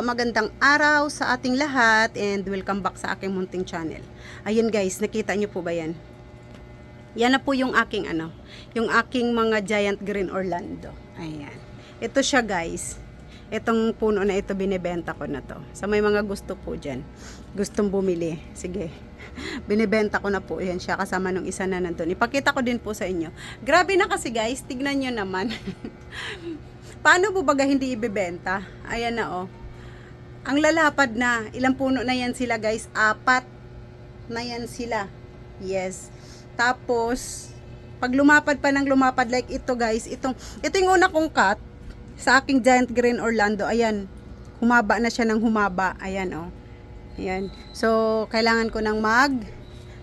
magandang araw sa ating lahat and welcome back sa aking munting channel. Ayun guys, nakita niyo po ba yan? Yan na po yung aking ano, yung aking mga giant green Orlando. Ayan. Ito siya guys. Itong puno na ito binibenta ko na to. Sa may mga gusto po dyan. Gustong bumili. Sige. Binibenta ko na po yan siya kasama nung isa na nandun. Ipakita ko din po sa inyo. Grabe na kasi guys, tignan nyo naman. Paano po baga hindi ibebenta? Ayan na oh. Ang lalapad na, ilang puno na yan sila guys? Apat na yan sila. Yes. Tapos, pag lumapad pa ng lumapad like ito guys, itong, ito yung una kong cut sa aking giant green Orlando. Ayan, humaba na siya ng humaba. Ayan oh. Ayan. So, kailangan ko ng mag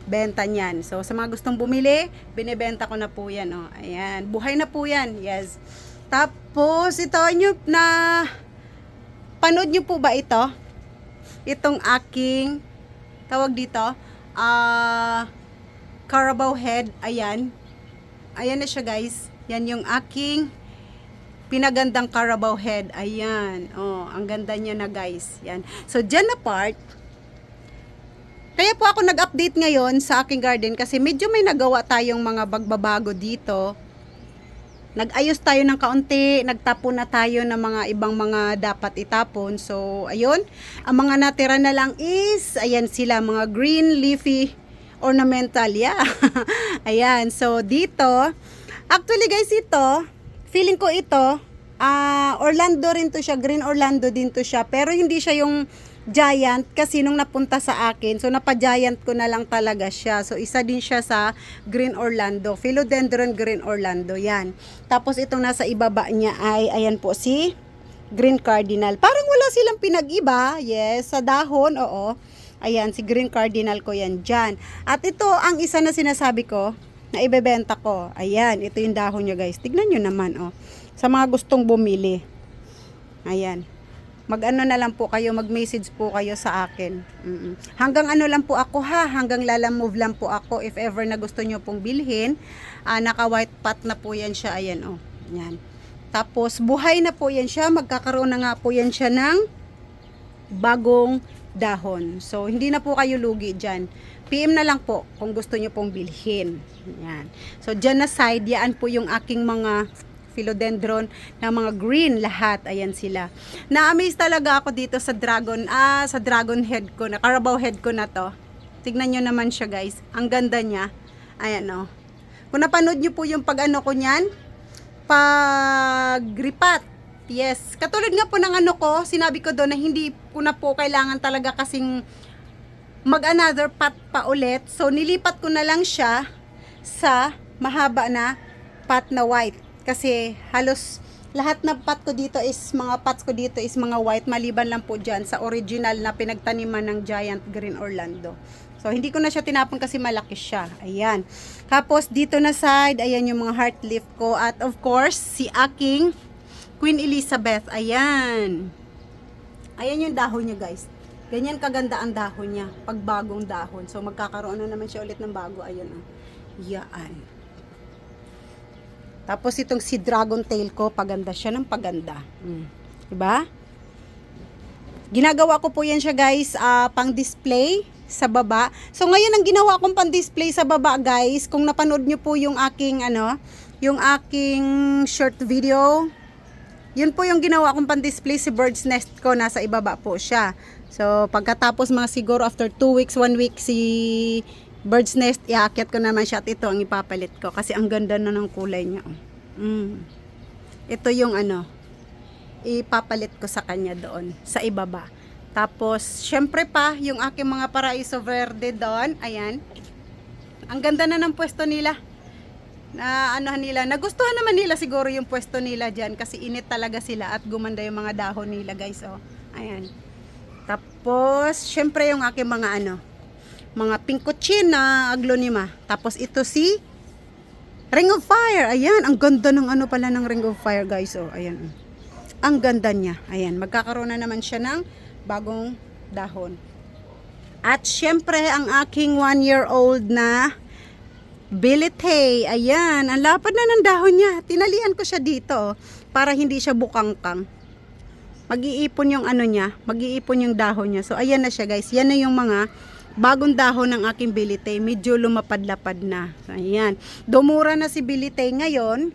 benta niyan. So, sa mga gustong bumili, binibenta ko na po yan. Oh. Ayan. Buhay na po yan. Yes. Tapos, ito nyo na panood nyo po ba ito? Itong aking tawag dito, ah Carabao head. Ayan. Ayan na siya guys. Yan yung aking pinagandang Carabao head. Ayan. Oh, ang ganda niya na guys. Yan. So, dyan na part, kaya po ako nag-update ngayon sa aking garden kasi medyo may nagawa tayong mga bagbabago dito. Nag-ayos tayo ng kaunti, nagtapon na tayo ng mga ibang mga dapat itapon. So, ayun, ang mga natira na lang is, ayan sila, mga green leafy ornamental. Yeah. ayan, so dito, actually guys, ito, feeling ko ito, ah Orlando rin to siya, green Orlando din to siya, pero hindi siya yung giant kasi nung napunta sa akin, so napa-giant ko na lang talaga siya. So isa din siya sa Green Orlando, Philodendron Green Orlando, yan. Tapos itong nasa ibaba niya ay, ayan po si Green Cardinal. Parang wala silang pinag-iba, yes, sa dahon, oo. Ayan, si Green Cardinal ko yan dyan. At ito, ang isa na sinasabi ko, na ibebenta ko. Ayan, ito yung dahon niya guys. Tignan nyo naman, oh. Sa mga gustong bumili. Ayan mag-ano na lang po kayo, mag-message po kayo sa akin. Mm-mm. Hanggang ano lang po ako ha, hanggang lalamove lang po ako if ever na gusto nyo pong bilhin. Ah, naka white pot na po yan siya, ayan oh. Yan. Tapos buhay na po yan siya, magkakaroon na nga po yan siya ng bagong dahon. So hindi na po kayo lugi dyan. PM na lang po kung gusto nyo pong bilhin. Yan. So dyan na side, yan po yung aking mga philodendron na mga green lahat. Ayan sila. Na-amaze talaga ako dito sa dragon ah sa dragon head ko na carabao head ko na to. Tignan nyo naman siya guys. Ang ganda niya. Ayan o oh. kung napanood nyo po yung pag ano ko nyan pag ripat yes. Katulad nga po ng ano ko sinabi ko doon na hindi ko na po kailangan talaga kasing mag another pot pa ulit. So nilipat ko na lang siya sa mahaba na pot na white kasi halos lahat ng pot ko dito is mga pots ko dito is mga white maliban lang po dyan sa original na pinagtaniman ng Giant Green Orlando. So hindi ko na siya tinapon kasi malaki siya. Ayan. Tapos dito na side, ayan yung mga heart leaf ko at of course si aking Queen Elizabeth. Ayan. Ayan yung dahon niya guys. Ganyan kaganda ang dahon niya pag bagong dahon. So magkakaroon na naman siya ulit ng bago. Ayan oh. Yaan. Tapos itong si dragon tail ko, paganda siya ng paganda. Mm. Diba? Ginagawa ko po yan siya guys, ah, pang display sa baba. So ngayon ang ginawa kong pang display sa baba guys, kung napanood nyo po yung aking ano, yung aking short video, yun po yung ginawa kong pang display si bird's nest ko, nasa ibaba po siya. So pagkatapos mga siguro after 2 weeks, 1 week si bird's nest, iaakit ko naman siya at ito ang ipapalit ko kasi ang ganda na ng kulay niya. oh. Mm. Ito yung ano, ipapalit ko sa kanya doon, sa ibaba. Tapos, syempre pa, yung aking mga paraiso verde doon, ayan. Ang ganda na ng pwesto nila. Na ano nila, nagustuhan naman nila siguro yung pwesto nila diyan kasi init talaga sila at gumanda yung mga dahon nila, guys, oh. Ayan. Tapos, syempre yung aking mga ano, mga pinkochin na aglonema. Tapos ito si Ring of Fire. Ayan, ang ganda ng ano pala ng Ring of Fire, guys. Oh, ayan. Ang ganda niya. Ayan, magkakaroon na naman siya ng bagong dahon. At syempre, ang aking one-year-old na Bilite. Ayan, ang lapad na ng dahon niya. Tinalian ko siya dito oh, para hindi siya bukangkang. mag-iipon yung ano niya, mag-iipon yung dahon niya. So ayan na siya guys. Yan na yung mga bagong dahon ng aking bilite. Medyo lumapad-lapad na. So, ayan. Dumura na si bilite ngayon.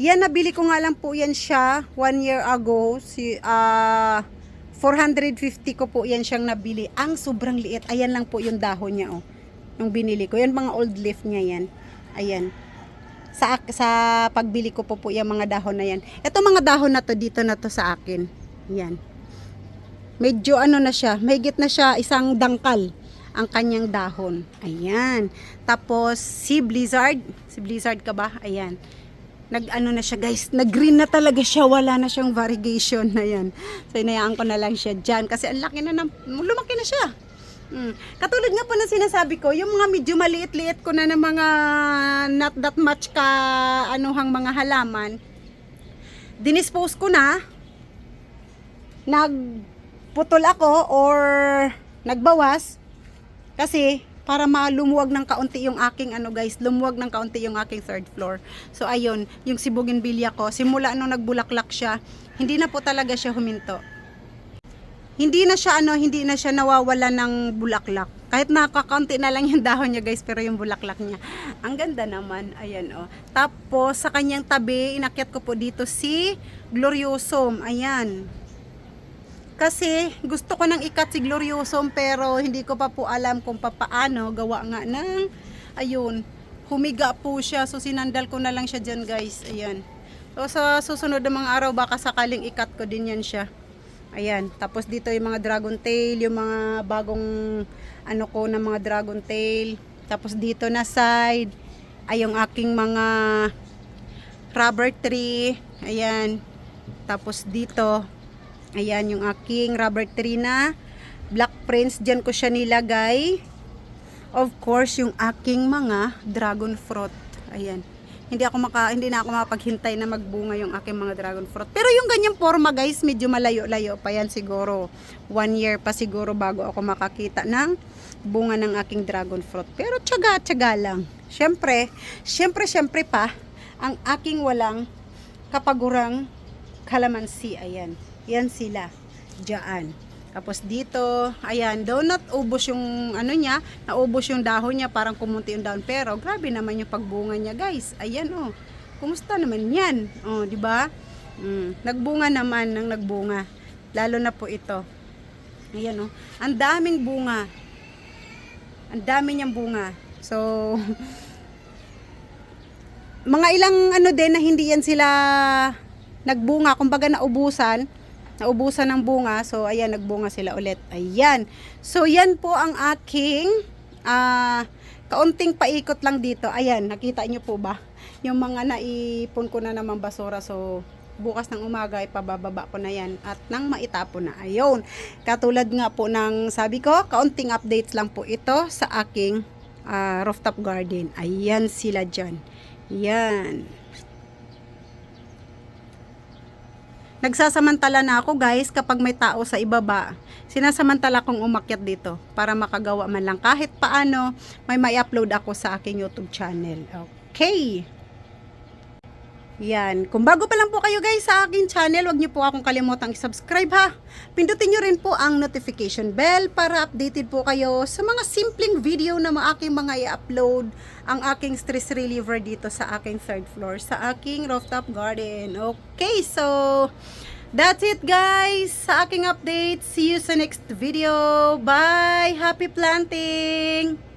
Yan nabili ko nga lang po yan siya one year ago. Si ah 450 ko po yan siyang nabili. Ang sobrang liit. Ayan lang po yung dahon niya oh. Yung binili ko. Yan mga old leaf niya yan. Ayan sa sa pagbili ko po po yung mga dahon na yan. Ito mga dahon na to dito na to sa akin. Yan. Medyo ano na siya, mahigit na siya isang dangkal ang kanyang dahon. Ayan. Tapos si Blizzard, si Blizzard ka ba? Ayan. Nag ano na siya guys, nag green na talaga siya, wala na siyang variegation na yan. So inayaan ko na lang siya diyan kasi ang laki na ng, lumaki na siya. Mm. Katulad nga po na sinasabi ko, yung mga medyo maliit-liit ko na ng mga not that much ka anuhang mga halaman, dinispose ko na, nagputol ako or nagbawas kasi para malumuwag ng kaunti yung aking ano guys, lumuwag ng kaunti yung aking third floor. So ayun, yung si Bougainvillea ko, simula nung nagbulaklak siya, hindi na po talaga siya huminto hindi na siya ano, hindi na siya nawawala ng bulaklak. Kahit nakakaunti na lang yung dahon niya guys, pero yung bulaklak niya. Ang ganda naman, ayan oh. Tapos sa kanyang tabi, inakyat ko po dito si Gloriosum, ayan. Kasi gusto ko nang ikat si Gloriosum pero hindi ko pa po alam kung papaano gawa nga ng ayun, humiga po siya so sinandal ko na lang siya dyan guys, ayan. So sa susunod na mga araw baka sakaling ikat ko din yan siya. Ayan, tapos dito yung mga dragon tail, yung mga bagong ano ko na mga dragon tail. Tapos dito na side ay yung aking mga rubber tree. Ayan. Tapos dito, ayan yung aking rubber tree na black prince. Diyan ko siya nilagay. Of course, yung aking mga dragon fruit. Ayan hindi ako maka hindi na ako mapaghintay na magbunga yung aking mga dragon fruit. Pero yung ganyang forma guys, medyo malayo-layo pa yan siguro. One year pa siguro bago ako makakita ng bunga ng aking dragon fruit. Pero tiyaga-tiyaga lang. Syempre, syempre, syempre pa, ang aking walang kapagurang kalamansi. Ayan. Yan sila. Diyan. Tapos dito, ayan, daw not ubos yung ano niya, naubos yung dahon niya, parang kumunti yung dahon. Pero grabe naman yung pagbunga niya, guys. Ayan oh. Kumusta naman 'yan? Oh, di ba? Mm, nagbunga naman ng nagbunga. Lalo na po ito. Ayan oh. Ang daming bunga. Ang dami niyang bunga. So mga ilang ano din na hindi yan sila nagbunga, kumbaga naubusan naubusan ng bunga. So, ayan, nagbunga sila ulit. Ayan. So, yan po ang aking ah kaunting paikot lang dito. Ayan, nakita nyo po ba? Yung mga naipon ko na naman basura. So, bukas ng umaga ipabababa ko na yan at nang maitapon na. Ayun. Katulad nga po ng sabi ko, kaunting updates lang po ito sa aking ah, rooftop garden. Ayan sila dyan. Yan. Nagsasamantala na ako guys kapag may tao sa ibaba. Sinasamantala kong umakyat dito para makagawa man lang kahit paano may may upload ako sa aking YouTube channel. Okay. Yan. Kung bago pa lang po kayo guys sa aking channel, wag niyo po akong kalimutang i-subscribe ha. Pindutin niyo rin po ang notification bell para updated po kayo sa mga simpleng video na mga aking mga i-upload ang aking stress reliever dito sa aking third floor, sa aking rooftop garden. Okay, so that's it guys sa aking update. See you sa next video. Bye! Happy planting!